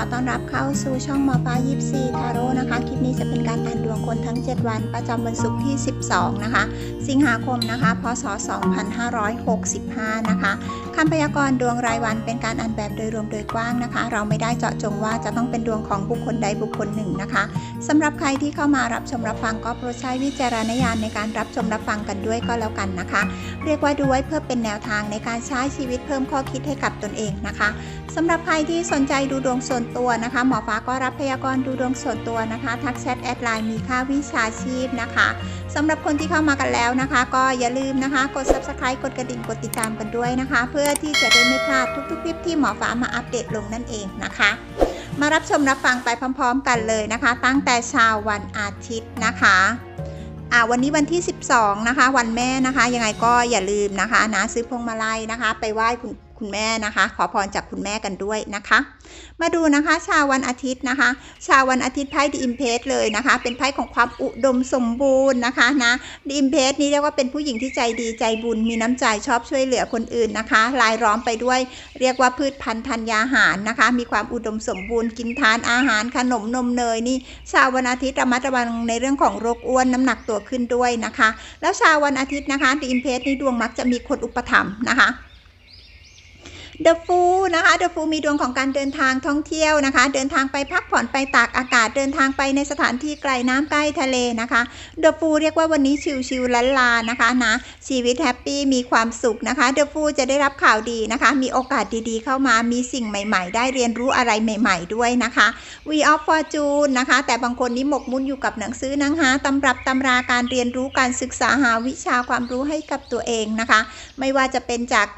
อต้อนรับเข้าสู่ช่องหมอปลายิปซีทาโร่นะคะ คลิปนี้จะเป็นการอ่านดวงคนทั้ง 7 วันประจำวันศุกร์ที่ 12 นะคะ สิงหาคมนะคะ พศ 2565 นะคะคำพยากรณ์ดวงรายวันเป็นการอ่านแบบโดยรวมโดยกว้างนะคะ เราไม่ได้เจาะจงว่าจะต้องเป็นดวงของบุคคลใดบุคคลหนึ่งนะคะสำหรับใครที่เข้ามารับชมรับฟังก็โปรดใช้วิจารณญาณในการรับชมรับฟังกันด้วยก็แล้วกันนะคะ เรียกว่าดูไว้เพื่อเป็นแนวทางในการใช้ชีวิตเพิ่มข้อคิดให้กับตนเองนะคะ สำหรับใครที่สนใจดูดวงส่วนตัวนะคะ หมอฟ้าก็รับพยากรณ์ดูดวงส่วนตัวนะคะ ทักแชทแอดไลน์มีค่าวิชาชีพนะคะสำหรับคนที่เข้ามากันแล้วนะคะ ก็อย่าลืมนะคะ กด subscribe กดกระดิ่งกดติดตามกันด้วยนะคะ เพื่อที่จะได้ไม่พลาดทุกๆคลิปที่หมอฟ้ามาอัปเดตลงนั่นเองนะคะ มารับชมรับฟังไปพร้อม ๆ กันเลยนะคะ ตั้งแต่เช้าวันอาทิตย์นะคะอ่าวันนี้วันที่ 12 นะคะ วันแม่นะคะ ยังไงก็อย่าลืมนะคะนะซื้อพวงมาลัยนะคะ ไปไหว้คุณ คุณแม่นะคะ ขอพรจากคุณแม่กันด้วยนะคะ มาดูนะคะ ชาววันอาทิตย์นะคะ ชาววันอาทิตย์ไพ่ดีอิมเพสเลยนะคะ เป็นไพ่ของความอุดมสมบูรณ์นะคะนะดีอิมเพสนี้เรียกว่าเป็นผู้หญิงที่ใจดีใจบุญมีน้ำใจชอบช่วยเหลือคนอื่นนะคะรายล้อมไปด้วย เรียกว่าพืชพันธุ์ธัญญาหารนะคะ มีความอุดมสมบูรณ์กินทานอาหารขนมนมเนยนี่ ชาววันอาทิตย์ระมัดระวังในเรื่องของโรคอ้วนน้ำหนักตัวขึ้นด้วยนะคะ แล้วชาววันอาทิตย์นะคะดีอิมเพสนี่ดวงมักจะมีคนอุปถัมภ์นะคะ เดอะฟูนะคะเดอะฟูมีดวงของการเดินทางท่องเที่ยวนะคะ เดินทางไปพักผ่อนไปตากอากาศเดินทางไปในสถานที่ไกลน้ำใกล้ทะเลนะคะเดอะฟูเรียกว่าวันนี้ชิลๆลันลานะคะนะชีวิตแฮปปี้มีความสุขนะคะเดอะฟูจะได้รับข่าวดีนะคะ มีโอกาสดีๆ เข้ามามีสิ่งใหม่ ๆ ได้เรียนรู้อะไรใหม่ ๆ ด้วยนะคะ We of Fortune นะคะ แต่บางคนนี่หมกมุ่นอยู่กับหนังสือนังหาตำรับตำราการเรียนรู้การศึกษาหาวิชาความรู้ให้กับตัวเองนะคะ ไม่ว่าจะเป็นจาก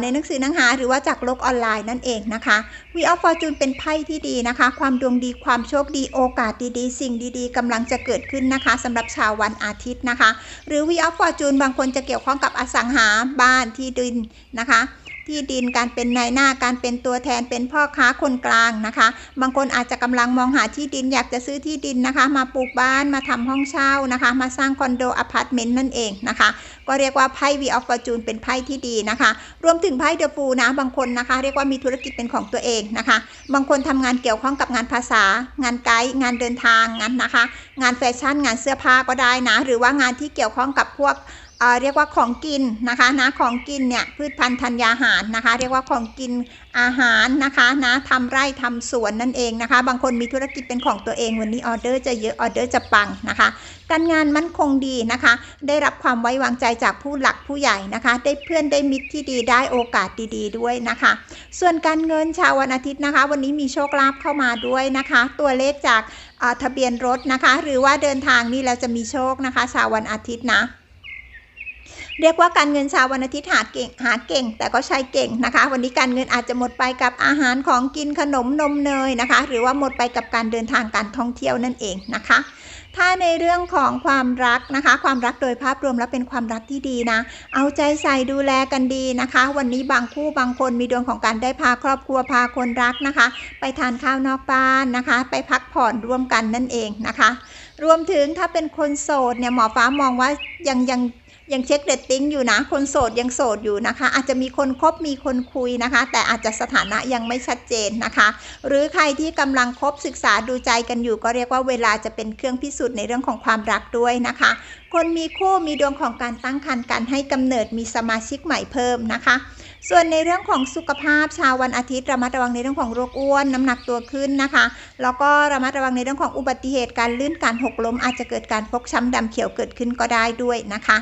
ในหนังสือหนังหาหรือว่าจากโลกออนไลน์นั่นเองนะคะ We of Fortune เป็นไพ่ที่ดีนะคะ ความดวงดีความโชคดีโอกาสดีๆ สิ่งดีๆกำลังจะเกิดขึ้นนะคะสำหรับชาววันอาทิตย์นะคะ หรือ We of Fortune บางคนจะเกี่ยวข้องกับอสังหาบ้านที่ดินนะคะที่ดินการเป็นนายหน้าการเป็นตัวแทนเป็นพ่อค้าคนกลางนะคะ บางคนอาจจะกำลังมองหาที่ดินอยากจะซื้อที่ดินนะคะ มาปลูกบ้านมาทำห้องเช่านะคะ มาสร้างคอนโดอพาร์ตเมนต์นั่นเองนะคะ ก็เรียกว่าไพ่วีออฟฟอร์จูนเป็นไพ่ที่ดีนะคะ รวมถึงไพ่เดอะฟูนะบางคนนะคะ เรียกว่ามีธุรกิจเป็นของตัวเองนะคะ บางคนทำงานเกี่ยวข้องกับงานภาษา งานไกด์งานเดินทางงานนะคะ งานแฟชั่นงานเสื้อผ้าก็ได้นะ หรือว่างานที่เกี่ยวข้องกับพวก เรียกว่าของกินนะคะนะของกินเนี่ยพืชพันธุ์ธัญญาหารนะคะ เรียกว่าของกินอาหารนะคะนะทำไร่ทำสวนนั่นเองนะคะ บางคนมีธุรกิจเป็นของตัวเองวันนี้ออเดอร์จะเยอะออเดอร์จะปังนะคะ การงานมั่นคงดีนะคะ ได้รับความไว้วางใจจากผู้หลักผู้ใหญ่นะคะ ได้เพื่อนได้มิตรที่ดีได้โอกาสดีๆ ด้วยนะคะ ส่วนการเงินชาววันอาทิตย์นะคะ วันนี้มีโชคลาภเข้ามาด้วยนะคะ ตัวเลขจากทะเบียนรถนะคะ หรือว่าเดินทางนี่เราจะมีโชคนะคะ ชาววันอาทิตย์นะ เรียกว่าการเงินชาววันอาทิตย์หาเก่งหาเก่ง แต่ก็ใช้เก่งนะคะ วันนี้การเงินอาจจะหมดไปกับอาหารของกินขนมนมเนยนะคะ หรือว่าหมดไปกับการเดินทางการท่องเที่ยวนั่นเองนะคะถ้าในเรื่องของความรักนะคะ ความรักโดยภาพรวมแล้วเป็นความรักที่ดีนะ เอาใจใส่ดูแลกันดีนะคะ วันนี้บางคู่บางคนมีดวงของการได้พาครอบครัวพาคนรักนะคะ ไปทานข้าวนอกบ้านนะคะ ไปพักผ่อนร่วมกันนั่นเองนะคะ รวมถึงถ้าเป็นคนโสดเนี่ยหมอฟ้ามองว่ายังยัง ยังเช็คเรตติ้งอยู่นะ คนโสดยังโสดอยู่นะคะ อาจจะมีคนคบมีคนคุยนะคะ แต่อาจจะสถานะยังไม่ชัดเจนนะคะ หรือใครที่กำลังคบศึกษาดูใจกันอยู่ ก็เรียกว่าเวลาจะเป็นเครื่องพิสูจน์ในเรื่องของความรักด้วยนะคะ คนมีคู่มีดวงของการตั้งครรภ์การให้กำเนิดมีสมาชิกใหม่เพิ่มนะคะ ส่วนในเรื่องของสุขภาพชาววันอาทิตย์ระมัดระวังในเรื่องของโรคอ้วนน้ำหนักตัวขึ้นนะคะ แล้วก็ระมัดระวังในเรื่องของอุบัติเหตุการลื่นการหกล้มอาจจะเกิดการฟกช้ำดำเขียวเกิดขึ้นก็ได้ด้วยนะคะ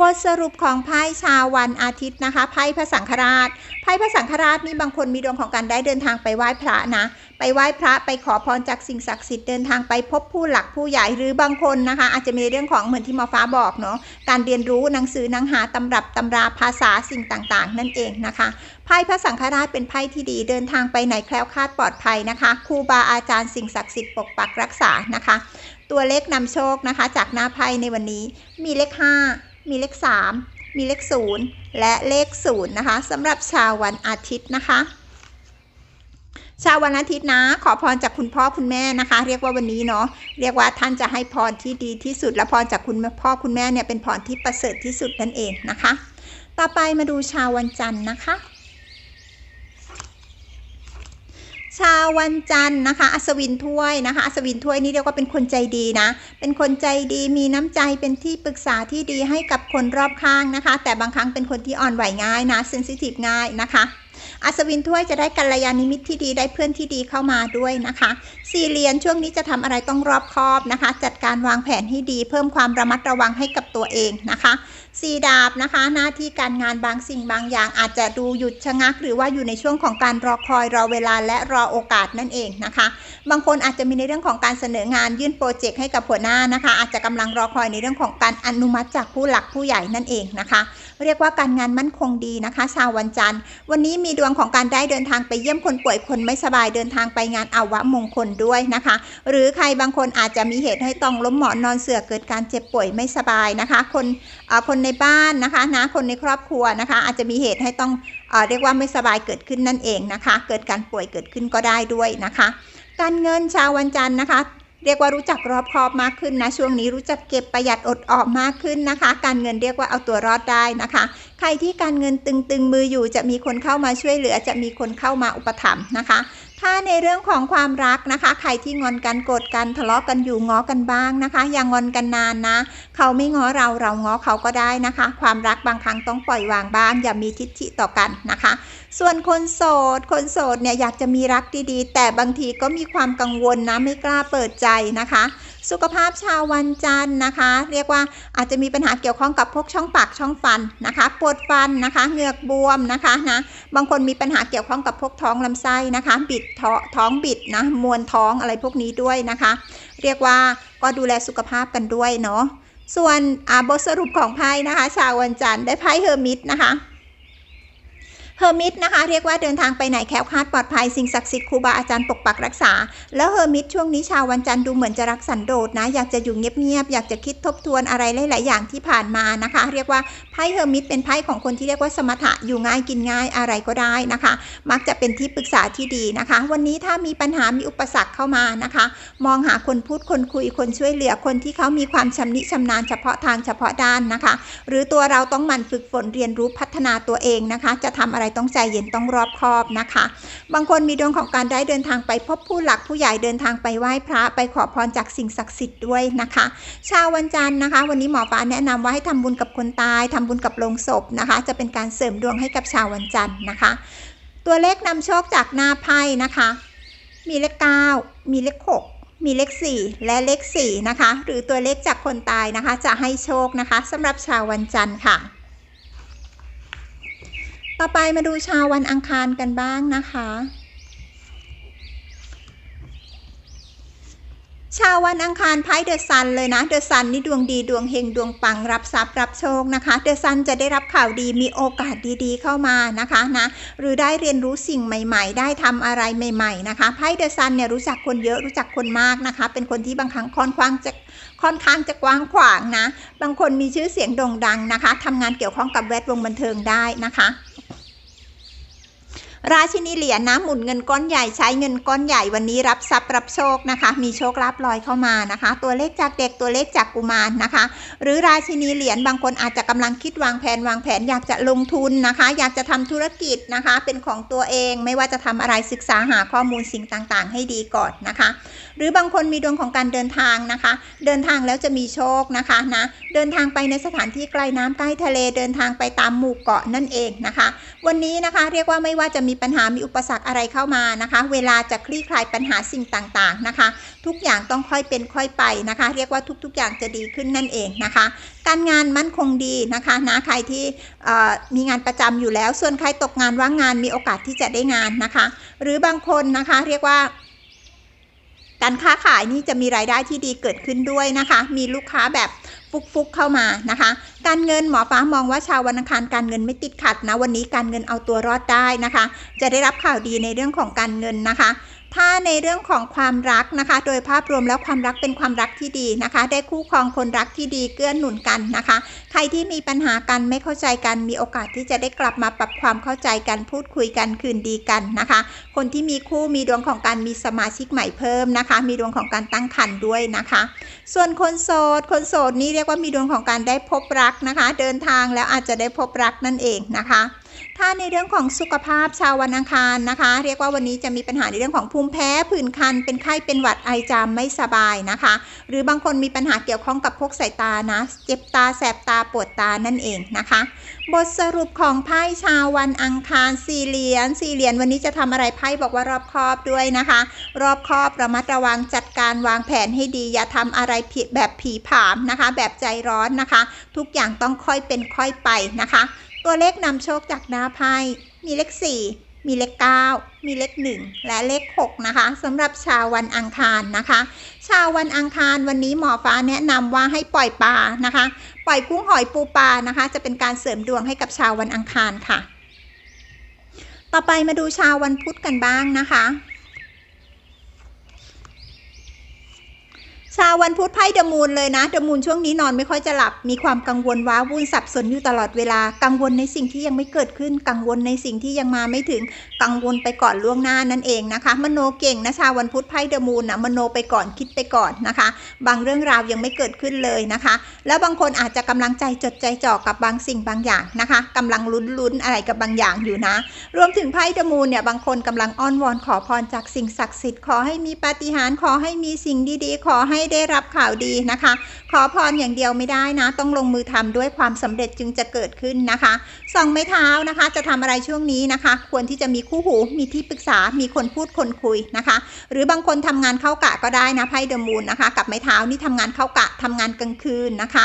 บทสรุปของไพ่ชาววันอาทิตย์นะคะไพ่พระสังฆราชไพ่พระสังฆราชนี่บางคนมีดวงของการได้เดินทางไปไหว้พระนะ ไปไหว้พระไปขอพรจากสิ่งศักดิ์สิทธิ์เดินทางไปพบผู้หลักผู้ใหญ่หรือบางคนนะคะ อาจจะมีเรื่องของเหมือนที่หมอฟ้าบอกเนาะการเรียนรู้หนังสือหนังหาตำรับตำราภาษาสิ่งต่างๆ นั่นเองนะคะไพ่พระสังฆราชเป็นไพ่ที่ดีเดินทางไปไหนแคล้วคลาดปลอดภัยนะคะครูบาอาจารย์สิ่งศักดิ์สิทธิ์ปกปักรักษานะคะ ตัวเลขนำโชคนะคะ จากหน้าไพ่ในวันนี้มีเลข5 มีเลข 3 มีเลขศูนย์และเลขศูนย์นะคะสำหรับชาววันอาทิตย์นะคะ ชาววันอาทิตย์นะ ขอพรจากคุณพ่อคุณแม่นะคะ เรียกว่าวันนี้เนาะเรียกว่าท่านจะให้พรที่ดีที่สุด และพรจากคุณพ่อคุณแม่เนี่ยเป็นพรที่ประเสริฐที่สุดนั่นเองนะคะ ต่อไปมาดูชาววันจันทร์นะคะ ชาววันจันทร์นะคะ อัศวินถ้วยนะคะ อัศวินถ้วยนี่เรียกว่าเป็นคนใจดีนะ เป็นคนใจดีมีน้ำใจเป็นที่ปรึกษาที่ดีให้กับคนรอบข้างนะคะ แต่บางครั้งเป็นคนที่อ่อนไหวง่ายนะเซนซิทีฟง่ายนะคะ อัศวินถ้วยจะได้กัลยาณมิตรที่ดีได้เพื่อนที่ดีเข้ามาด้วยนะคะสี่เหรียญช่วงนี้จะทำอะไรต้องรอบคอบนะคะ จัดการวางแผนให้ดี เพิ่มความระมัดระวังให้กับตัวเองนะคะสีดาบนะคะ หน้าที่การงานบางสิ่งบางอย่าง อาจจะดูหยุดชะงัก หรือว่าอยู่ในช่วงของการรอคอยรอเวลาและรอโอกาสนั่นเองนะคะ บางคนอาจจะมีในเรื่องของการเสนองานยื่นโปรเจกต์ให้กับหัวหน้านะคะ อาจจะกำลังรอคอยในเรื่องของการอนุมัติจากผู้หลักผู้ใหญ่นั่นเองนะคะ เรียกว่าการงานมั่นคงดีนะคะ ชาววันจันทร์ วันนี้มีดวงของการได้เดินทางไปเยี่ยมคนป่วยคนไม่สบายเดินทางไปงานอาวะมงคลด้วยนะคะ หรือใครบางคนอาจจะมีเหตุให้ต้องล้มหมอนนอนเสือเกิดการเจ็บป่วยไม่สบายนะคะ คนคนในบ้านนะคะนะคนในครอบครัวนะคะ อาจจะมีเหตุให้ต้องเอเรียกว่าไม่สบายเกิดขึ้นนั่นเองนะคะ เกิดการป่วยเกิดขึ้นก็ได้ด้วยนะคะ การเงินชาววันจันทร์นะคะ เรียกว่ารู้จักรอบคอบมากขึ้นนะ ช่วงนี้รู้จักเก็บประหยัดอดออมมากขึ้นนะคะ การเงินเรียกว่าเอาตัวรอดได้นะคะ ใครที่การเงินตึงๆมืออยู่จะมีคนเข้ามาช่วยเหลือ จะมีคนเข้ามาอุปถัมภ์นะคะ ถ้าในเรื่องของความรักนะคะ ใครที่งอนกันโกรธกันทะเลาะกันอยู่ง้อกันบ้างนะคะ อย่างงอนกันนานนะ เขาไม่ง้อเราเราง้อเขาก็ได้นะคะ ความรักบางครั้งต้องปล่อยวางบ้าง อย่ามีทิฐิต่อกันนะคะ ส่วนคนโสด คนโสดเนี่ยอยากจะมีรักดีๆ แต่บางทีก็มีความกังวลนะไม่กล้าเปิดใจนะคะ สุขภาพชาววันจันทร์นะคะ เรียกว่าอาจจะมีปัญหาเกี่ยวข้องกับพวกช่องปากช่องฟันนะคะ ปวดฟันนะคะเหงือกบวมนะคะนะบางคนมีปัญหาเกี่ยวข้องกับพวกท้องลำไส้นะคะ บิดท้องท้องบิดนะมวนท้องอะไรพวกนี้ด้วยนะคะ เรียกว่าก็ดูแลสุขภาพกันด้วยเนาะส่วนบทสรุปของไพ่นะคะ ชาววันจันทร์ได้ไพ่เฮอร์มิตนะคะ เฮอร์มิตนะคะ เรียกว่าเดินทางไปไหนแคล้วคลาดปลอดภัยสิ่งศักดิ์สิทธิ์ครูบาอาจารย์ปกปักรักษา แล้วเฮอร์มิตช่วงนี้ชาววันจันทร์ดูเหมือนจะรักสันโดษนะ อยากจะอยู่เงียบๆอยากจะคิดทบทวนอะไรหลาย ๆ อย่างที่ผ่านมานะคะ เรียกว่าไพ่เฮอร์มิตเป็นไพ่ของคนที่เรียกว่าสมถะอยู่ง่ายกินง่ายอะไรก็ได้นะคะ มักจะเป็นที่ปรึกษาที่ดีนะคะ วันนี้ถ้ามีปัญหามีอุปสรรคเข้ามานะคะ มองหาคนพูดคนคุยคนช่วยเหลือคนที่เขามีความชำนิชำนาญเฉพาะทางเฉพาะด้านนะคะ หรือตัวเราต้องหมั่นฝึกฝนเรียนรู้พัฒนาตัวเองนะคะ จะทำอะไรต้องใจเย็นต้องรอบคอบนะคะ บางคนมีดวงของการได้เดินทางไปพบผู้หลักผู้ใหญ่เดินทางไปไหว้พระไปขอพรจากสิ่งศักดิ์สิทธิ์ด้วยนะคะ ชาววันจันทร์นะคะ วันนี้หมอฟ้าแนะนำว่าให้ทำบุญกับคนตายทำบุญกับโลงศพนะคะ จะเป็นการเสริมดวงให้กับชาววันจันทร์นะคะ ตัวเลขนำโชคจากหน้าไพ่นะคะ มีเลข9มีเลข6มีเลข 4 และเลข4นะคะ หรือตัวเลขจากคนตายนะคะ จะให้โชคนะคะสำหรับชาววันจันทร์ค่ะ ต่อไปมาดูชาววันอังคารกันบ้างนะคะ ชาววันอังคารไพ่เดอะซันเลยนะ เดอะซันนี่ดวงดีดวงเฮงดวงปังรับทรัพย์รับโชคนะคะ เดอะซันจะได้รับข่าวดีมีโอกาสดีๆเข้ามานะคะนะ หรือได้เรียนรู้สิ่งใหม่ๆ ได้ทำอะไรใหม่ ๆ นะคะไพ่เดอะซันเนี่ยรู้จักคนเยอะรู้จักคนมากนะคะ เป็นคนที่บางครั้งค่อนข้างจะค่อนข้างจะกว้างขวางนะ บางคนมีชื่อเสียงโด่งดังนะคะทำงานเกี่ยวข้องกับแวดวงบันเทิงได้นะคะ ราชินีเหรียญนะหมุนเงินก้อนใหญ่ใช้เงินก้อนใหญ่วันนี้รับทรัพย์รับโชคนะคะ มีโชคลาภลอยเข้ามานะคะ ตัวเลขจากเด็กตัวเลขจากกุมารนะคะ หรือราชินีเหรียญบางคนอาจจะกำลังคิดวางแผนวางแผนอยากจะลงทุนนะคะ อยากจะทำธุรกิจนะคะ เป็นของตัวเองไม่ว่าจะทำอะไรศึกษาหาข้อมูลสิ่งต่างๆ ให้ดีก่อนนะคะ หรือบางคนมีดวงของการเดินทางนะคะ เดินทางแล้วจะมีโชคนะคะนะเดินทางไปในสถานที่ใกล้น้ำใกล้ทะเลเดินทางไปตามหมู่เกาะนั่นเองนะคะ วันนี้นะคะเรียกว่าไม่ว่าจะมีปัญหามีอุปสรรคอะไรเข้ามานะคะ เวลาจะคลี่คลายปัญหาสิ่งต่างๆนะคะ ทุกอย่างต้องค่อยเป็นค่อยไปนะคะ เรียกว่าทุกๆอย่างจะดีขึ้นนั่นเองนะคะ การงานมั่นคงดีนะคะนะใครที่มีงานประจำอยู่แล้ว ส่วนใครตกงานว่างงานมีโอกาสที่จะได้งานนะคะ หรือบางคนนะคะเรียกว่า การค้าขายนี่จะมีรายได้ที่ดีเกิดขึ้นด้วยนะคะ มีลูกค้าแบบฟุกๆเข้ามานะคะ การเงินหมอฟ้ามองว่าชาววันอังคารการเงินไม่ติดขัดนะวันนี้การเงินเอาตัวรอดได้นะคะ จะได้รับข่าวดีในเรื่องของการเงินนะคะ ถ้าในเรื่องของความรักนะคะ โดยภาพรวมแล้วความรักเป็นความรักที่ดีนะคะ ได้คู่ครองคนรักที่ดีเกื้อหนุนกันนะคะ ใครที่มีปัญหากันไม่เข้าใจกันมีโอกาสที่จะได้กลับมาปรับความเข้าใจกันพูดคุยกันคืนดีกันนะคะ คนที่มีคู่มีดวงของการมีสมาชิกใหม่เพิ่มนะคะ มีดวงของการตั้งครรภ์ด้วยนะคะ ส่วนคนโสด คนโสดนี่เรียกว่ามีดวงของการได้พบรักนะคะ เดินทางแล้วอาจจะได้พบรักนั่นเองนะคะ ถ้าในเรื่องของสุขภาพชาววันอังคารนะคะ เรียกว่าวันนี้จะมีปัญหาในเรื่องของภูมิแพ้ผื่นคัน เป็นไข้เป็นหวัดไอจามไม่สบายนะคะ หรือบางคนมีปัญหาเกี่ยวข้องกับพวกสายตานะ เจ็บตาแสบตาปวดตานั่นเองนะคะ บทสรุปของไพ่ชาววันอังคารสี่เหรียญสี่เหรียญวันนี้จะทำอะไรไพ่บอกว่ารอบคอบด้วยนะคะ รอบคอบระมัดระวังจัดการวางแผนให้ดีอย่าทำอะไรผิดแบบผีผามนะคะ แบบใจร้อนนะคะ ทุกอย่างต้องค่อยเป็นค่อยไปนะคะ ตัวเลขนำโชคจากหน้าไพ่มีเลข 4 มีเลข 9 มีเลข 1 และเลข 6 นะคะสำหรับชาววันอังคารนะคะ ชาววันอังคารวันนี้หมอฟ้าแนะนำว่าให้ปล่อยปลานะคะ ปล่อยกุ้งหอยปูปลานะคะ จะเป็นการเสริมดวงให้กับชาววันอังคารค่ะ ต่อไปมาดูชาววันพุธกันบ้างนะคะ ชาววันพุธไพ่เดมูนเลยนะเดมูนช่วงนี้นอนไม่ค่อยจะหลับ มีความกังวลว้าวุ่นสับสนอยู่ตลอดเวลา กังวลในสิ่งที่ยังไม่เกิดขึ้น กังวลในสิ่งที่ยังมาไม่ถึง กังวลไปก่อนล่วงหน้านั่นเองนะคะ มโนเก่งนะชาววันพุธไพ่เดมูนนะมโนไปก่อนคิดไปก่อนนะคะ บางเรื่องราวยังไม่เกิดขึ้นเลยนะคะ แล้วบางคนอาจจะกำลังใจจดใจจ่อกับบางสิ่งบางอย่างนะคะกำลังลุ้นๆอะไรกับบางอย่างอยู่นะ รวมถึงไพ่เดมูนเนี่ยบางคนกำลังอ้อนวอนขอพรจากสิ่งศักดิ์สิทธิ์ขอให้มีปาฏิหาริย์ขอให้มีสิ่งดีๆ ขอให้ได้รับข่าวดีนะคะ ขอพรอย่างเดียวไม่ได้นะ ต้องลงมือทำด้วยความสำเร็จจึงจะเกิดขึ้นนะคะสองไม้เท้านะคะ จะทำอะไรช่วงนี้นะคะ ควรที่จะมีคู่หูมีที่ปรึกษามีคนพูดคนคุยนะคะ หรือบางคนทำงานเข้ากะก็ได้นะไพ่เดมูนนะคะ กับไม้เท้านี่ทำงานเข้ากะทำงานกลางคืนนะคะ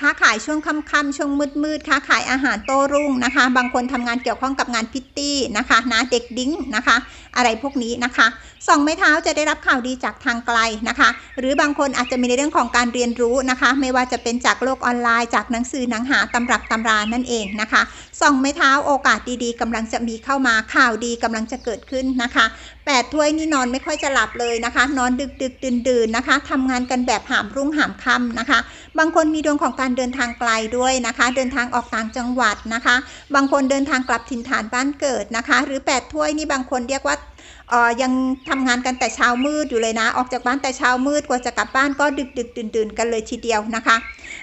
ค้าขายช่วงค่ำๆช่วงมืดๆค้าขายอาหารโต้รุ่งนะคะ บางคนทำงานเกี่ยวข้องกับงานพิตตี้นะคะนะเด็กดิ้งนะคะ อะไรพวกนี้นะคะสองไม้เท้าจะได้รับข่าวดีจากทางไกลนะคะ หรือบางคนอาจจะมีในเรื่องของการเรียนรู้นะคะ ไม่ว่าจะเป็นจากโลกออนไลน์ จากหนังสือหนังหาตำรับตำรานั่นเองนะคะส่องไม้เท้าโอกาสดีๆกำลังจะมีเข้ามาข่าวดีกำลังจะเกิดขึ้นนะคะแปดถ้วยนี่นอนไม่ค่อยจะหลับเลยนะคะ นอนดึกดึกดื่นดื่นนะคะทำงานกันแบบหามรุ่งหามค่ำนะคะ บางคนมีดวงของการเดินทางไกลด้วยนะคะ เดินทางออกต่างจังหวัดนะคะ บางคนเดินทางกลับถิ่นฐานบ้านเกิดนะคะ หรือแปดถ้วยนี่บางคนเรียกว่า ออยังทำงานกันแต่เช้ามืดอยู่เลยนะ ออกจากบ้านแต่เช้ามืดกว่าจะกลับบ้านก็ดึกดึกดื่นดื่นๆกันเลยทีเดียวนะคะ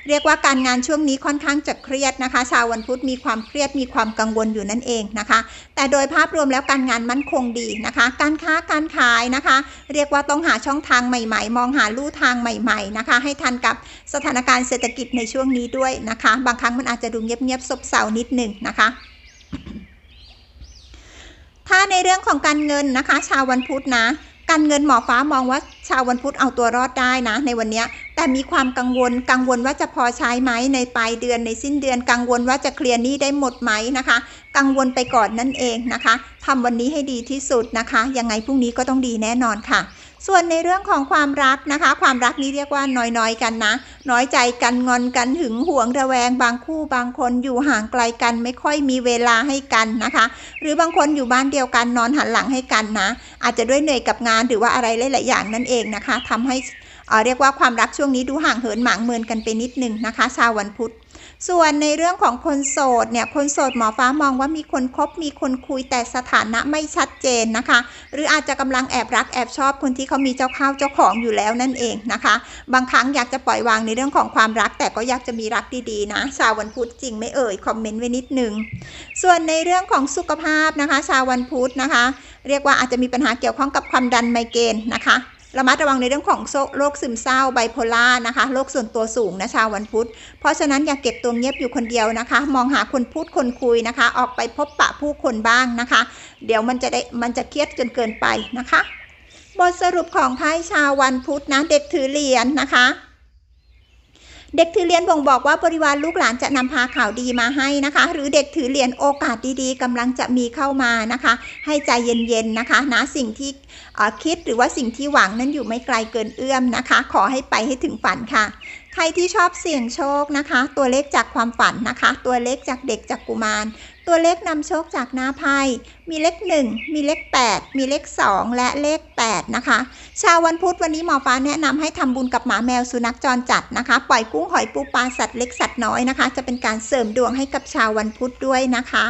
เรียกว่าการงานช่วงนี้ค่อนข้างจะเครียดนะคะ ชาววันพุธมีความเครียดมีความกังวลอยู่นั่นเองนะคะ แต่โดยภาพรวมแล้วการงานมั่นคงดีนะคะ การค้าการขายนะคะ เรียกว่าต้องหาช่องทางใหม่ ๆ มองหาลู่ทางใหม่ๆนะคะ ให้ทันกับสถานการณ์เศรษฐกิจในช่วงนี้ด้วยนะคะ บางครั้งมันอาจจะดูเงียบๆซบเซานิดหนึ่งนะคะ ถ้าในเรื่องของการเงินนะคะ ชาววันพุธนะ การเงินหมอฟ้ามองว่าชาววันพุธเอาตัวรอดได้นะ ในวันนี้แต่มีความกังวลกังวลว่าจะพอใช้ไหมในปลายเดือนในสิ้นเดือน กังวลว่าจะเคลียร์หนี้ได้หมดไหมนะคะ กังวลไปก่อนนั่นเองนะคะทำวันนี้ให้ดีที่สุดนะคะ ยังไงพรุ่งนี้ก็ต้องดีแน่นอนค่ะ ส่วนในเรื่องของความรักนะคะ ความรักนี้เรียกว่าน้อยๆกันนะ น้อยใจกันงอนกันหึงหวงระแวง บางคู่บางคนอยู่ห่างไกลกัน ไม่ค่อยมีเวลาให้กันนะคะ หรือบางคนอยู่บ้านเดียวกันนอนหันหลังให้กันนะ อาจจะด้วยเหนื่อยกับงานหรือว่าอะไรหลายๆอย่างนั่นเองนะคะทำให้อ่อเรียกว่าความรักช่วงนี้ดูห่างเหินหมางเมินกันไปนิดนึงนะคะ ชาววันพุธ ส่วนในเรื่องของคนโสดเนี่ยคนโสดหมอฟ้ามองว่ามีคนคบมีคนคุยแต่สถานะไม่ชัดเจนนะคะ หรืออาจจะกำลังแอบรักแอบชอบคนที่เขามีเจ้าข้าวเจ้าของอยู่แล้วนั่นเองนะคะ บางครั้งอยากจะปล่อยวางในเรื่องของความรัก แต่ก็อยากจะมีรักดีๆนะ ชาววันพุธจริงไม่เอ่ยคอมเมนต์ไว้นิดนึงส่วนในเรื่องของสุขภาพนะคะ ชาววันพุธนะคะ เรียกว่าอาจจะมีปัญหาเกี่ยวข้องกับความดันไมเกรนนะคะ ระมัดระวังในเรื่องของโรคซึมเศร้าไบโพล่านะคะโรคส่วนตัวสูงนะชาววันพุธ เพราะฉะนั้นอย่าเก็บตัวเงียบอยู่คนเดียวนะคะ มองหาคนพูดคนคุยนะคะ ออกไปพบปะผู้คนบ้างนะคะ เดี๋ยวมันจะได้มันจะเครียดจนเกินไปนะคะ บทสรุปของไพ่ชาววันพุธนะเด็กถือเหรียญนะคะ เด็กถือเหรียญบ่งบอกว่าบริวารลูกหลานจะนำพาข่าวดีมาให้นะคะ หรือเด็กถือเหรียญโอกาสดีๆกำลังจะมีเข้ามานะคะ ให้ใจเย็นๆนะคะนะสิ่งที่คิดหรือว่าสิ่งที่หวังนั้นอยู่ไม่ไกลเกินเอื้อมนะคะ ขอให้ไปให้ถึงฝันค่ะ รที่ชอบเสี่ยงโชคนะคะ ตัวเลขจากความฝันนะคะ ตัวเลขจากเด็กจากกุมาร ตัวเลขนำโชคจากหน้าไพ่มีเลข 1 มีเลข 8 มีเลข 2 และเลข 8 นะคะ ชาววันพุธวันนี้หมอฟ้าแนะนำให้ทำบุญกับหมาแมวสุนัขจรจัดนะคะ ปล่อยกุ้งหอยปูปลาสัตว์เล็กสัตว์น้อยนะคะ จะเป็นการเสริมดวงให้กับชาววันพุธด้วยนะคะ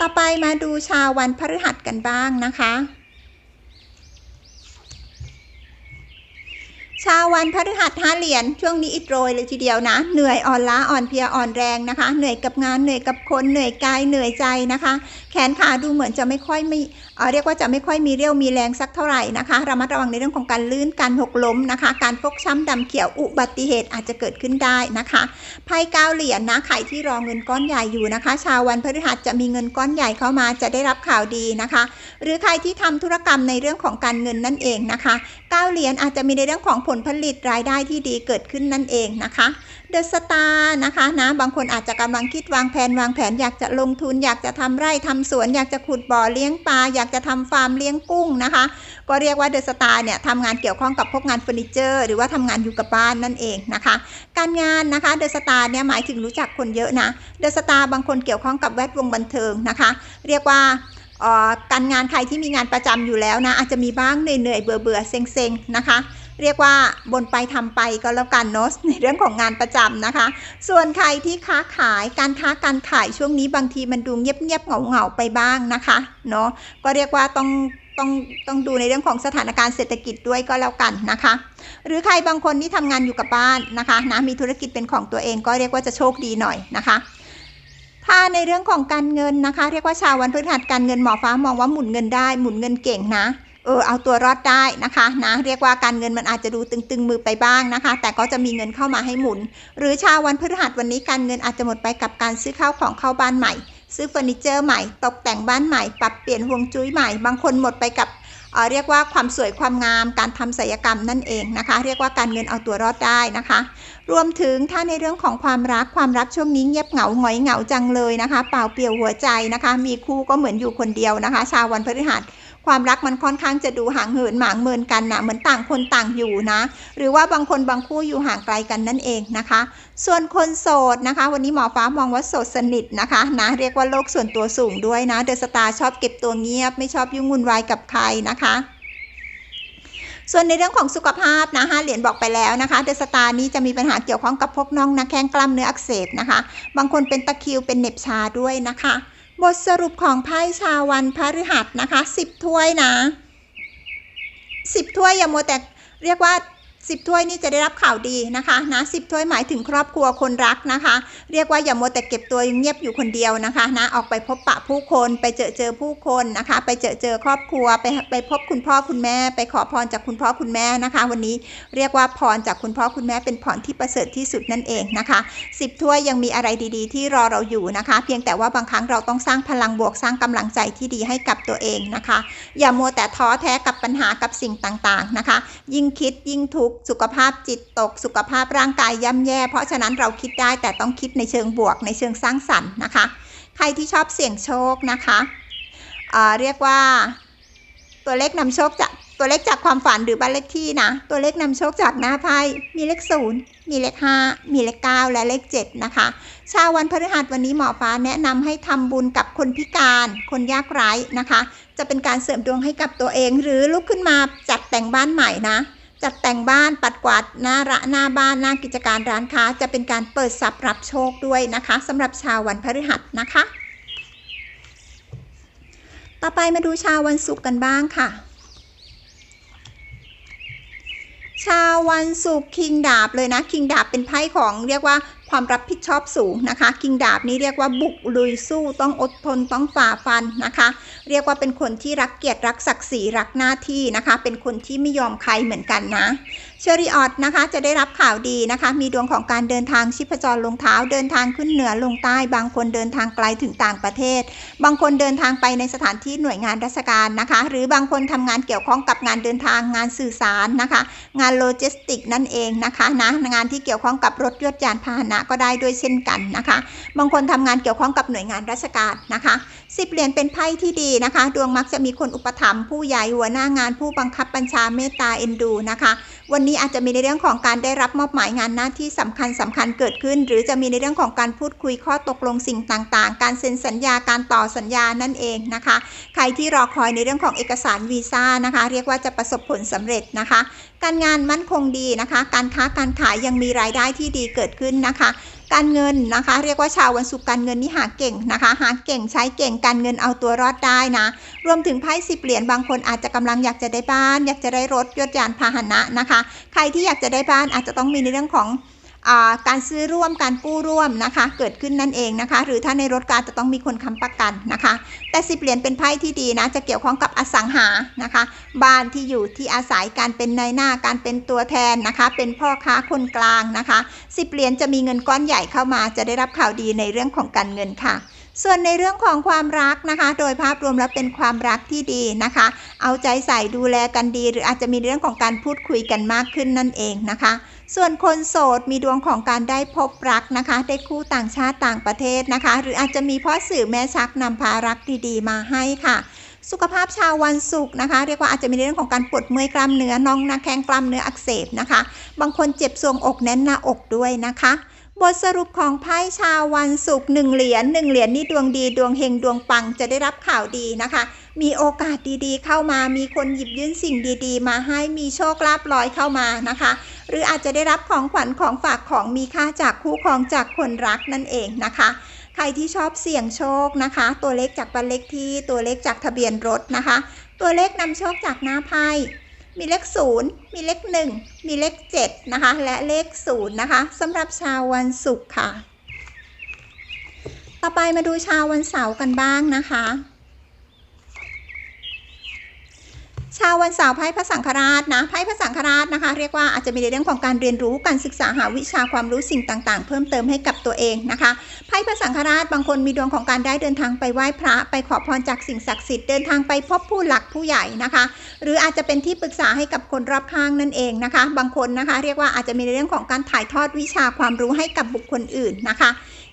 ต่อไปมาดูชาววันพฤหัสกันบ้างนะคะ ชาววันพฤหัสท้าเหรียญช่วงนี้อิดโรยเลยทีเดียวนะ เหนื่อยอ่อนล้าอ่อนเพลียอ่อนแรงนะคะ เหนื่อยกับงานเหนื่อยกับคนเหนื่อยกายเหนื่อยใจนะคะ แขนขาดูเหมือนจะไม่ค่อยไม่ เเรียกว่าจะไม่ค่อยมีเรี่ยวมีแรงสักเท่าไหร่นะคะระมัดระวังในเรื่องของการลื่นการหกล้มนะคะ การฟกช้ำดำเขียวอุบัติเหตุอาจจะเกิดขึ้นได้นะคะไพ่เก้าเหรียญนะใครที่รอเงินก้อนใหญ่อยู่นะคะ ชาววันพฤหัสจะมีเงินก้อนใหญ่เข้ามาจะได้รับข่าวดีนะคะ หรือใครที่ทำธุรกรรมในเรื่องของการเงินนั่นเองนะคะเก้าเหรียญอาจจะมีในเรื่องของผลผลิตรายได้ที่ดีเกิดขึ้นนั่นเองนะคะ เดอะสตาร์นะคะนะบางคนอาจจะกำลังคิดวางแผนวางแผนอยากจะลงทุน อยากจะทำไร่ทำสวน อยากจะขุดบ่อเลี้ยงปลาอยากจะทำฟาร์มเลี้ยงกุ้งนะคะ ก็เรียกว่าเดอะสตาร์เนี่ยทำงานเกี่ยวข้องกับพวกงานเฟอร์นิเจอร์ หรือว่าทำงานอยู่กับบ้านนั่นเองนะคะ การงานนะคะเดอะสตาร์เนี่ยหมายถึงรู้จักคนเยอะนะเดอะสตาร์บางคนเกี่ยวข้องกับแวดวงบันเทิงนะคะ เรียกว่าการงานใครที่มีงานประจำอยู่แล้วนะอาจจะมีบ้างเหนื่อยๆเบื่อเบื่อๆเซ็งๆนะคะ เรียกว่าบนไปทำไปก็แล้วกันเนาะในเรื่องของงานประจำนะคะ ส่วนใครที่ค้าขายการค้าการขายช่วงนี้บางทีมันดูเงียบๆเหงาๆไปบ้างนะคะเนาะก็เรียกว่าต้องต้องต้องดูในเรื่องของสถานการณ์เศรษฐกิจด้วยก็แล้วกันนะคะ หรือใครบางคนที่ทำงานอยู่กับบ้านนะคะนะมีธุรกิจเป็นของตัวเองก็เรียกว่าจะโชคดีหน่อยนะคะถ้าในเรื่องของการเงินนะคะ เรียกว่าชาววันพฤหัสการเงินหมอฟ้ามองว่าหมุนเงินได้หมุนเงินเก่งนะ เออเอาตัวรอดได้นะคะนะเรียกว่าการเงินมันอาจจะดูตึงๆมือไปบ้างนะคะ แต่ก็จะมีเงินเข้ามาให้หมุน หรือชาววันพฤหัสวันนี้การเงินอาจจะหมดไปกับการซื้อข้าวของเข้าบ้านใหม่ ซื้อเฟอร์นิเจอร์ใหม่ ตกแต่งบ้านใหม่ ปรับเปลี่ยนฮวงจุ้ยใหม่ บางคนหมดไปกับเออเรียกว่าความสวยความงาม การทำศัลยกรรมนั่นเองนะคะ เรียกว่าการเงินเอาตัวรอดได้นะคะ รวมถึงถ้าในเรื่องของความรักความรักช่วงนี้เงียบเหงาหงอยเหงาจังเลยนะคะ เปล่าเปลี่ยวหัวใจนะคะ มีคู่ก็เหมือนอยู่คนเดียวนะคะ ชาววันพฤหัส ความรักมันค่อนข้างจะดูห่างเหินหมางเมินกันนะเหมือนต่างคนต่างอยู่นะ หรือว่าบางคนบางคู่อยู่ห่างไกลกันนั่นเองนะคะ ส่วนคนโสดนะคะ วันนี้หมอฟ้ามองว่าโสดสนิทนะคะนะเรียกว่าโลกส่วนตัวสูงด้วยนะเดอะสตาร์ชอบเก็บตัวเงียบ ไม่ชอบยุ่งวุ่นวายกับใครนะคะส่วนในเรื่องของสุขภาพนะห้าเหรียญบอกไปแล้วนะคะ เดสตาร์นี้จะมีปัญหาเกี่ยวข้องกับพวกน่องนะแข้งกล้ามเนื้ออักเสบนะคะ บางคนเป็นตะคริวเป็นเน็บชาด้วยนะคะ บทสรุปของไพ่ชาวันพฤหัสนะคะ 10 ถ้วยนะ 10 ถ้วยอย่ามัวแต่เรียกว่า 10 ถ้วยนี่จะได้รับข่าวดีนะคะนะ10ถ้วยหมายถึงครอบครัวคนรักนะคะ เรียกว่าอย่ามัวแต่เก็บตัวเงียบอยู่คนเดียวนะคะนะออกไปพบปะผู้คนไปเจอเจอผู้คนนะคะ ไปเจอเจอครอบครัวไปไปพบคุณพ่อคุณแม่ ไปขอพรจากคุณพ่อคุณแม่นะคะ วันนี้เรียกว่าพรจากคุณพ่อคุณแม่เป็นพรที่ประเสริฐที่สุดนั่นเองนะคะ 10 ถ้วยยังมีอะไรดีๆ ที่รอเราอยู่นะคะ เพียงแต่ว่าบางครั้งเราต้องสร้างพลังบวกสร้างกำลังใจที่ดีให้กับตัวเองนะคะ อย่ามัวแต่ท้อแท้กับปัญหากับสิ่งต่างๆนะคะ ยิ่งคิดยิ่งทุกข์สุขภาพจิตตก สุขภาพร่างกายย่ำแย่ เพราะฉะนั้นเราคิดได้แต่ต้องคิดในเชิงบวกในเชิงสร้างสรรค์นะคะ ใครที่ชอบเสี่ยงโชคนะคะเเรียกว่าตัวเลขนำโชคจากตัวเลขจากความฝันหรือบ้านเลขที่นะ ตัวเลขนำโชคจากหน้าไพ่มีเลขศูนย์มีเลขห้ามีเลขเก้าและเลขเจ็ดนะคะชาววันพฤหัสวันนี้หมอฟ้าแนะนำให้ทำบุญกับคนพิการ คนยากไร้นะคะ จะเป็นการเสริมดวงให้กับตัวเองหรือลุกขึ้นมาจัดแต่งบ้านใหม่นะ จัดแต่งบ้านปัดกวาดหน้าระหน้าบ้านหน้ากิจการร้านค้า จะเป็นการเปิดทรัพย์รับโชคด้วยนะคะสำหรับชาววันพฤหัสนะคะ ต่อไปมาดูชาววันศุกร์กันบ้างค่ะ ชาววันศุกร์คิงดาบเลยนะคิงดาบเป็นไพ่ของเรียกว่า ความรับผิดชอบสูงนะคะคิงดาบนี้เรียกว่าบุกลุยสู้ต้องอดทนต้องฝ่าฟันนะคะ เรียกว่าเป็นคนที่รักเกียรติรักศักดิ์ศรีรักหน้าที่นะคะ เป็นคนที่ไม่ยอมใครเหมือนกันนะ เชอริออตนะคะจะได้รับข่าวดีนะคะ มีดวงของการเดินทางชิพจรลงเท้าเดินทางขึ้นเหนือลงใต้ บางคนเดินทางไกลถึงต่างประเทศ บางคนเดินทางไปในสถานที่หน่วยงานราชการนะคะ หรือบางคนทำงานเกี่ยวข้องกับงานเดินทางงานสื่อสารนะคะ งานโลจิสติกนั่นเองนะคะนะงานที่เกี่ยวข้องกับรถยนต์ยานพาหนะก็ได้ด้วยเช่นกันนะคะ บางคนทำงานเกี่ยวข้องกับหน่วยงานราชการนะคะสิบเหรียญเป็นไพ่ที่ดีนะคะ ดวงมักจะมีคนอุปถัมภ์ผู้ใหญ่หัวหน้างานผู้บังคับบัญชาเมตตาเอ็นดูนะคะวันนี้อาจจะมีในเรื่องของการได้รับมอบหมายงานหน้าที่สำคัญสำคัญเกิดขึ้น หรือจะมีในเรื่องของการพูดคุยข้อตกลงสิ่งต่างๆ การเซ็นสัญญาการต่อสัญญานั่นเองนะคะ ใครที่รอคอยในเรื่องของเอกสารวีซ่านะคะ เรียกว่าจะประสบผลสำเร็จนะคะ การงานมั่นคงดีนะคะ การค้าการขายยังมีรายได้ที่ดีเกิดขึ้นนะคะ การเงินนะคะ เรียกว่าชาววันศุกร์การเงินนี่หาเก่งนะคะ หาเก่งใช้เก่งการเงินเอาตัวรอดได้นะ รวมถึงไพ่สิบเหรียญบางคนอาจจะกำลังอยากจะได้บ้าน อยากจะได้รถยศยานพาหนะนะคะ ใครที่อยากจะได้บ้านอาจจะต้องมีในเรื่องของ การซื้อร่วมการกู้ร่วมนะคะ เกิดขึ้นนั่นเองนะคะ หรือถ้าในรถการจะต้องมีคนค้ำประกันนะคะ แต่สิบเหรียญเป็นไพ่ที่ดีนะจะเกี่ยวข้องกับอสังหานะคะ บ้านที่อยู่ที่อาศัยการเป็นนายหน้าการเป็นตัวแทนนะคะ เป็นพ่อค้าคนกลางนะคะสิบเหรียญจะมีเงินก้อนใหญ่เข้ามา จะได้รับข่าวดีในเรื่องของการเงินค่ะ ส่วนในเรื่องของความรักนะคะ โดยภาพรวมแล้วเป็นความรักที่ดีนะคะ เอาใจใส่ดูแลกันดี หรืออาจจะมีเรื่องของการพูดคุยกันมากขึ้นนั่นเองนะคะ ส่วนคนโสดมีดวงของการได้พบรักนะคะ ได้คู่ต่างชาติต่างประเทศนะคะ หรืออาจจะมีพ่อสื่อแม่ชักนำพารักดีๆ มาให้ค่ะสุขภาพชาววันศุกร์นะคะ เรียกว่าอาจจะมีเรื่องของการปวดเมื่อยกล้ามเนื้อน่องนาแข้งกล้ามเนื้ออักเสบนะคะ บางคนเจ็บทรวงอกแน่นหน้าอกด้วยนะคะ บทสรุปของไพ่ชาววันศุกร์หนึ่งเหรียญหนึ่งเหรียญนี่ดวงดีดวงเฮงดวงปังจะได้รับข่าวดีนะคะ มีโอกาสดีๆ เข้ามามีคนหยิบยื่นสิ่งดีๆ มาให้มีโชคลาภลอยเข้ามานะคะ หรืออาจจะได้รับของขวัญของฝากของมีค่าจากคู่ครองจากคนรักนั่นเองนะคะใครที่ชอบเสี่ยงโชคนะคะ ตัวเลขจากบันเลขที่ตัวเลขจากทะเบียนรถนะคะ ตัวเลขนำโชคจากหน้าไพ่ มีเลข0มีเลข1มีเลข7นะคะ และเลข0นะคะสำหรับชาววันศุกร์ค่ะ ต่อไปมาดูชาววันเสาร์กันบ้างนะคะ ชาววันเสาร์ไพ่พระสังฆราชนะไพ่พระสังฆราชนะคะ เรียกว่าอาจจะมีในเรื่องของการเรียนรู้การศึกษาหาวิชาความรู้สิ่งต่างๆ เพิ่มเติมให้กับตัวเองนะคะไพ่พระสังฆราชบางคนมีดวงของการได้เดินทางไปไหว้พระไปขอพรจากสิ่งศักดิ์สิทธิ์เดินทางไปพบผู้หลักผู้ใหญ่นะคะ หรืออาจจะเป็นที่ปรึกษาให้กับคนรอบข้างนั่นเองนะคะ บางคนนะคะ เรียกว่าอาจจะมีในเรื่องของการถ่ายทอดวิชาความรู้ให้กับบุคคลอื่นนะคะ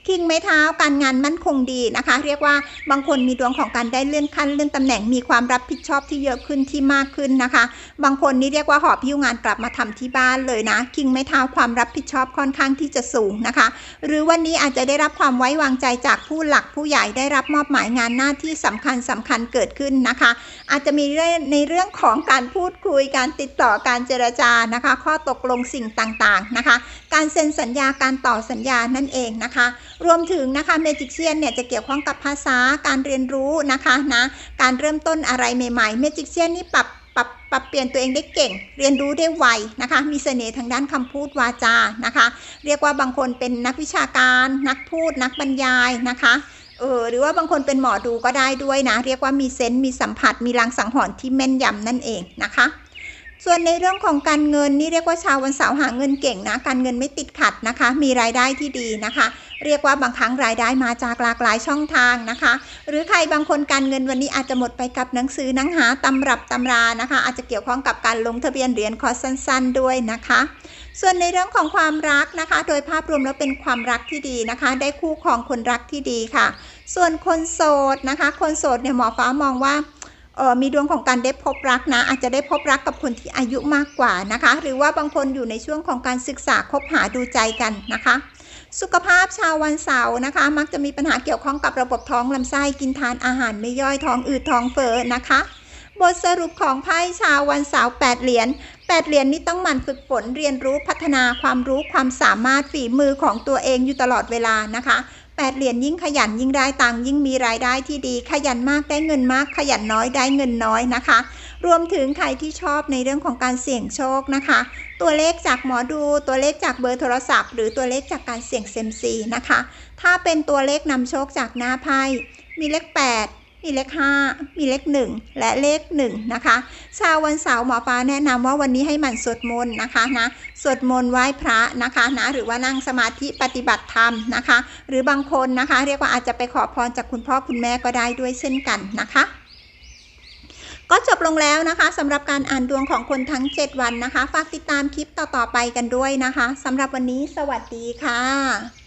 คิงไม้เท้าการงานมั่นคงดีนะคะ เรียกว่าบางคนมีดวงของการได้เลื่อนขั้นเลื่อนตำแหน่งมีความรับผิดชอบที่เยอะขึ้นที่มากขึ้นนะคะ บางคนนี่เรียกว่าหอบพิ้วงานกลับมาทำที่บ้านเลยนะ คิงไม้เท้าความรับผิดชอบค่อนข้างที่จะสูงนะคะ หรือวันนี้อาจจะได้รับความไว้วางใจจากผู้หลักผู้ใหญ่ได้รับมอบหมายงานหน้าที่สำคัญสำคัญเกิดขึ้นนะคะ อาจจะมีในเรื่องของการพูดคุยการติดต่อการเจรจานะคะ ข้อตกลงสิ่งต่างๆนะคะ การเซ็นสัญญาการต่อสัญญานั่นเองนะคะรวมถึงนะคะเมจิกเชียนเนี่ยจะเกี่ยวข้องกับภาษาการเรียนรู้นะคะนะการเริ่มต้นอะไรใหม่ๆเมจิกเชียนนี่ปรับปรับปรับเปลี่ยนตัวเองได้เก่ง เรียนรู้ได้ไวนะคะ มีเสน่ห์ทางด้านคำพูดวาจานะคะ เรียกว่าบางคนเป็นนักวิชาการนักพูดนักบรรยายนะคะเออหรือว่าบางคนเป็นหมอดูก็ได้ด้วยนะ เรียกว่ามีเซนต์มีสัมผัสมีลางสังหรณ์ที่แม่นยำนั่นเองนะคะ ส่วนในเรื่องของการเงินนี่เรียกว่าชาววันเสาร์หาเงินเก่งนะ การเงินไม่ติดขัดนะคะ มีรายได้ที่ดีนะคะ เรียกว่าบางครั้งรายได้มาจากหลากหลายช่องทางนะคะ หรือใครบางคนการเงินวันนี้อาจจะหมดไปกับหนังสือหนังหาตำรับตำรานะคะ อาจจะเกี่ยวข้องกับการลงทะเบียนเรียนคอร์สสั้น ๆ ด้วยนะคะ ส่วนในเรื่องของความรักนะคะ โดยภาพรวมแล้วเป็นความรักที่ดีนะคะ ได้คู่ครองคนรักที่ดีค่ะ ส่วนคนโสดนะคะ คนโสดเนี่ยหมอฟ้ามองว่า มีดวงของการได้พบรักนะ อาจจะได้พบรักกับคนที่อายุมากกว่านะคะ หรือว่าบางคนอยู่ในช่วงของการศึกษาคบหาดูใจกันนะคะ สุขภาพชาววันเสาร์นะคะ มักจะมีปัญหาเกี่ยวข้องกับระบบท้องลำไส้กินทานอาหารไม่ย่อยท้องอืดท้องเฟ้อนะคะบทสรุปของไพ่ชาววันเสาร์8เหรียญ8เหรียญนี้ต้องหมั่นฝึกฝนเรียนรู้พัฒนาความรู้ความสามารถฝีมือของตัวเองอยู่ตลอดเวลานะคะ 8 เหรียญยิ่งขยันยิ่งได้ตังยิ่งมีรายได้ที่ดี ขยันมากได้เงินมาก ขยันน้อยได้เงินน้อยนะคะ รวมถึงใครที่ชอบในเรื่องของการเสี่ยงโชคนะคะ ตัวเลขจากหมอดูตัวเลขจากเบอร์โทรศัพท์ หรือตัวเลขจากการเสี่ยงเซมซีนะคะ ถ้าเป็นตัวเลขนำโชคจากหน้าไพ่มีเลข 8 มีเลข 5 มีเลข 1 และเลข1นะคะชาววันเสาร์หมอฟ้าแนะนำว่าวันนี้ให้มันสวดมนต์นะคะนะสวดมนต์ไหว้พระนะคะนะหรือว่านั่งสมาธิปฏิบัติธรรมนะคะ หรือบางคนนะคะ เรียกว่าอาจจะไปขอพรจากคุณพ่อคุณแม่ก็ได้ด้วยเช่นกันนะคะก็จบลงแล้วนะคะสำหรับการอ่านดวงของคนทั้ง 7 วันนะคะ ฝากติดตามคลิปต่อ ๆ ไปกันด้วยนะคะสำหรับวันนี้สวัสดีค่ะ